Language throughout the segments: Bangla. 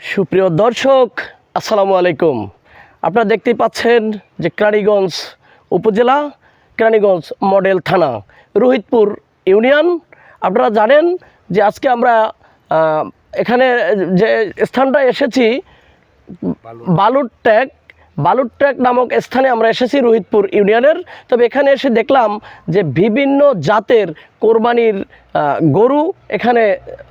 সুপ্রিয় দর্শক আসসালামু আলাইকুম। আপনারা দেখতে পাচ্ছেন যে কেরানীগঞ্জ উপজেলা কেরানীগঞ্জ মডেল থানা রোহিতপুর ইউনিয়ন। আপনারা জানেন যে আজকে আমরা এখানে যে স্থানটা এসেছি বালুরট্যাগ বালুরট্যাগ নামক স্থানে আমরা এসেছি রোহিতপুর ইউনিয়নের। তবে এখানে এসে দেখলাম যে বিভিন্ন জাতের কোরবানির গরু এখানে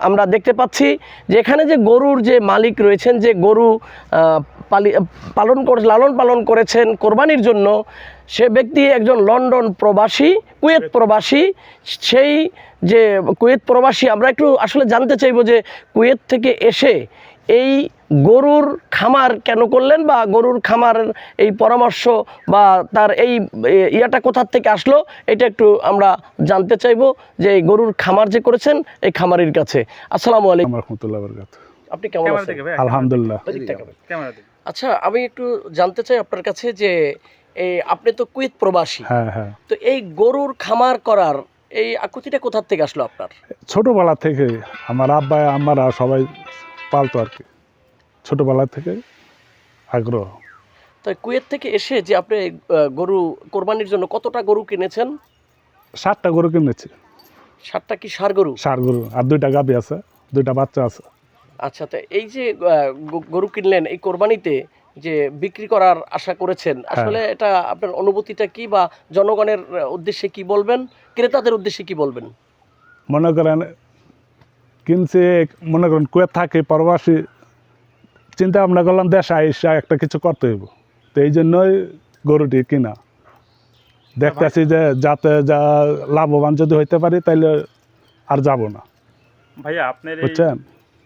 আমরা দেখতে পাচ্ছি যে এখানে যে গরুর যে মালিক রয়েছেন, যে গরু পালি, পালন করে, লালন পালন করেছেন কোরবানির জন্য, সে ব্যক্তি একজন লন্ডন প্রবাসী, কুয়েত প্রবাসী। সেই যে কুয়েত প্রবাসী, আমরা একটু আসলে জানতে চাইব যে কুয়েত থেকে এসে এই গরুর খামার কেন করলেন বা গরুর খামারের এই পরামর্শ বা তার এই ইয়াটা কোথার থেকে আসলো এটা একটু আমরা জানতে চাইব যে এই গরুর খামার যে করেছেন এই খামারির কাছে। আসসালামু আলাইকুম। রহমতুল্লাহ আপনি কেমন আছেন? আলহামদুলিল্লাহ। আচ্ছা আমি একটু জানতে চাই আপনার কাছে যে এই আপনি তো কুয়েত প্রবাসী। হ্যাঁ হ্যাঁ। তো এই গরুর খামার করার এই আকুতিটা কোথার থেকে আসলো আপনার? ছোটবেলা থেকে আমার আব্বা আমারা সবাই পালতো আর কি। ছোটবেলা থেকে আগ্রহ। তো কুয়েত থেকে এসে যে আপনি গরু কোরবানির জন্য কতটা গরু কিনেছেন? সাতটা গরু কিনেছি। সাতটা কি সার গরু? সার গরু। আর দুইটা গাবি আছে দুইটা বাচ্চা আছে। আচ্ছা তো এই যে গরু কিনলেন এই কোরবানিতে যে বিক্রি করার আশা করেছেন আসলে এটা আপনার অনুভূতিটা কি বা জনগণের উদ্দেশ্যে কি বলবেন? ক্রেতাদের উদ্দেশ্যে কি বলবেন? মনে করেন কিনছে মনে করেন কুয়েত থাকে প্রবাসী চিন্তা ভাবনা করলাম দেশে আইসা একটা কিছু করতে হইব। তো এই জন্যই গরুটি কিনা। দেখতেছি যে যাতে যা লাভবান যদি হইতে পারি তাইলে আর যাব না। ভাইয়া আপনার এই বুঝছেন?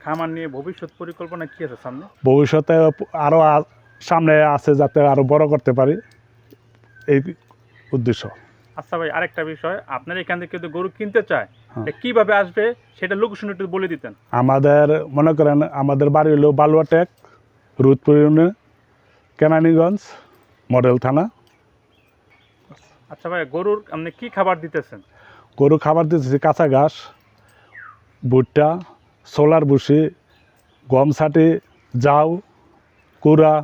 খামার নিয়ে ভবিষ্যৎ পরিকল্পনা কি আছে সামনে? ভবিষ্যতে আরও সামনে আছে যাতে আরও বড় করতে পারি এই উদ্দেশ্য। আচ্ছা ভাই আরেকটা বিষয়। আপনার এখান থেকে যদি গরু কিনতে চায় হ্যাঁ। কীভাবে আসবে? সেটা লোকেশন একটু বলে দিতেন। আমাদের মনে করেন আমাদের বাড়ি হলো বালুয়াটেক রুদপুর ইউনিয়ন কেনানীগঞ্জ মডেল থানা। আচ্ছা ভাই গরুর আপনি কি খাবার দিতেছেন? গরু খাবার দিতেছি কাঁচা ঘাস ভুট্টা সোলার ভুসি গম ছাটি জাউ কুড়া।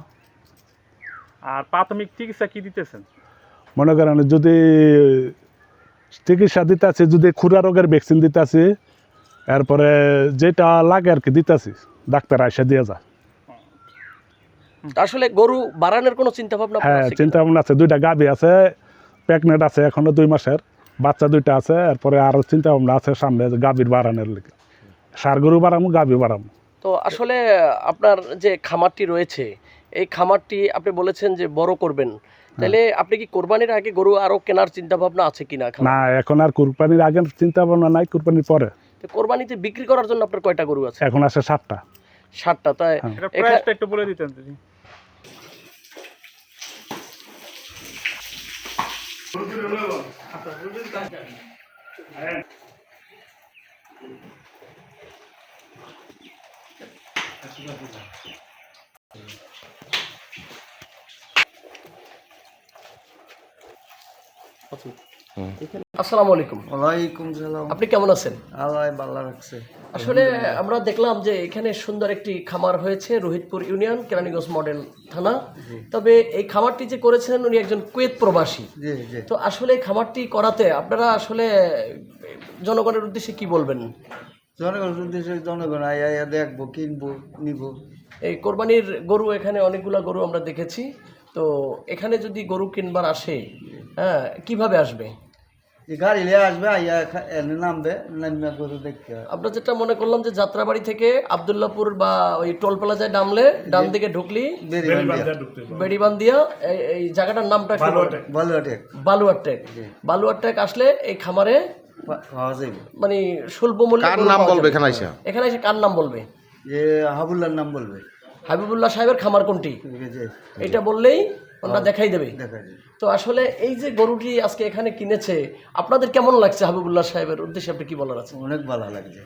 আর প্রাথমিক চিকিৎসা কি দিতেছেন? মনে করেন যদি চিকিৎসা দিতেছি যদি খুরা রোগের ভ্যাকসিন দিতেছি এরপরে যেটা লাগে আর কি দিতেছি ডাক্তার আইসা দিয়ে যায়। আসলে গরু বাড়ানোর কোনো চিন্তা ভাবনা হ্যাঁ চিন্তা ভাবনা আছে। দুইটা গাভি আছে প্রেগনেন্ট আছে এখনও দুই মাসের বাচ্চা দুইটা আছে এরপরে আরও চিন্তা ভাবনা আছে সামনে গাভীর বাড়ানোর লিগে। সার গরু বাড়ামু গাভি বাড়ামু। তো আসলে আপনার যে খামারটি রয়েছে এই খামারটি আপনি বলেছেন যে বড় করবেন। তাহলে আপনি কি কোরবানির আগে গরু আরও কেনার চিন্তা ভাবনা আছে কিনা না এখন আর কুরবানির আগে চিন্তা ভাবনা নাই কুরবানির পরে। তো কোরবানিতে বিক্রি করার জন্য আপনার কয়টা গরু আছে? এখন আছে সাতটা। ষাটটা তাই হ্যাঁ। প্রাইসটা একটু বলে দিতেন যদি আসসালামু আলাইকুম। ওয়ালাইকুম সালাম। আপনি কেমন আছেন? আল্লাহ ভালো রাখছে। আসলে আমরা দেখলাম যে এখানে সুন্দর একটি খামার হয়েছে রোহিতপুর ইউনিয়ন কেরানীগঞ্জ মডেল থানা। তবে এই খামারটি যে করেছেন উনি একজন কুয়েত প্রবাসী। জি জি। তো আসলে এই খামারটি করাতে আপনারা আসলে জনগণের উদ্দেশ্যে কি বলবেন? জনগণের উদ্দেশ্যে জনগণ আয়া দেখব কিনবো নিব। এই কোরবানির গরু এখানে অনেকগুলা গরু আমরা দেখেছি। তো এখানে যদি গরু কিনবার আসে হ্যাঁ কীভাবে আসবে? যে গাড়ি লিয়ে আসবে আইয়া নামবে নামিয়া গরু দেখতে। আমরা যেটা মনে করলাম যে যাত্রাবাড়ি থেকে আবদুল্লাপুর বা ওই টোল প্লাজায় নামলে ডান দিকে ঢুকলি বেড়িবান্দিয়া এই এই জায়গাটার নামটা। বালুয়াটেক বালুয়ারটেক। বালুয়ারটেক। আসলে এই খামারে পা- পাওয়া যাবে মানে স্বল্প মূল্যে কার নাম বলবে এখানে আইসা? এখানে এসে কার নাম বলবে? যে হাবুল্লার নাম বলবে। হাবিবুল্লাহ সাহেবের খামার কোনটি? এটা বললেই ওনারা দেখাই দেবে। দেখা তো আসলে এই যে গরুটি আজকে এখানে কিনেছে আপনাদের কেমন লাগছে হাবিবুল্লাহ সাহেবের উদ্দেশ্যে আপনি কি বলার আছে? অনেক ভালো লাগছে।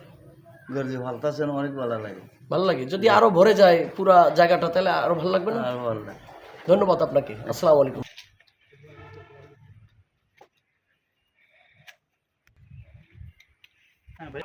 ভালতাছেন অনেক ভালো লাগে। ভালো লাগে? যদি আরও ভরে যায় পুরা জায়গাটা তাহলে আরও ভালো লাগবে না? আর ভালো লাগে। ধন্যবাদ আপনাকে। আসসালামু আলাইকুম। হ্যাঁ ভাই।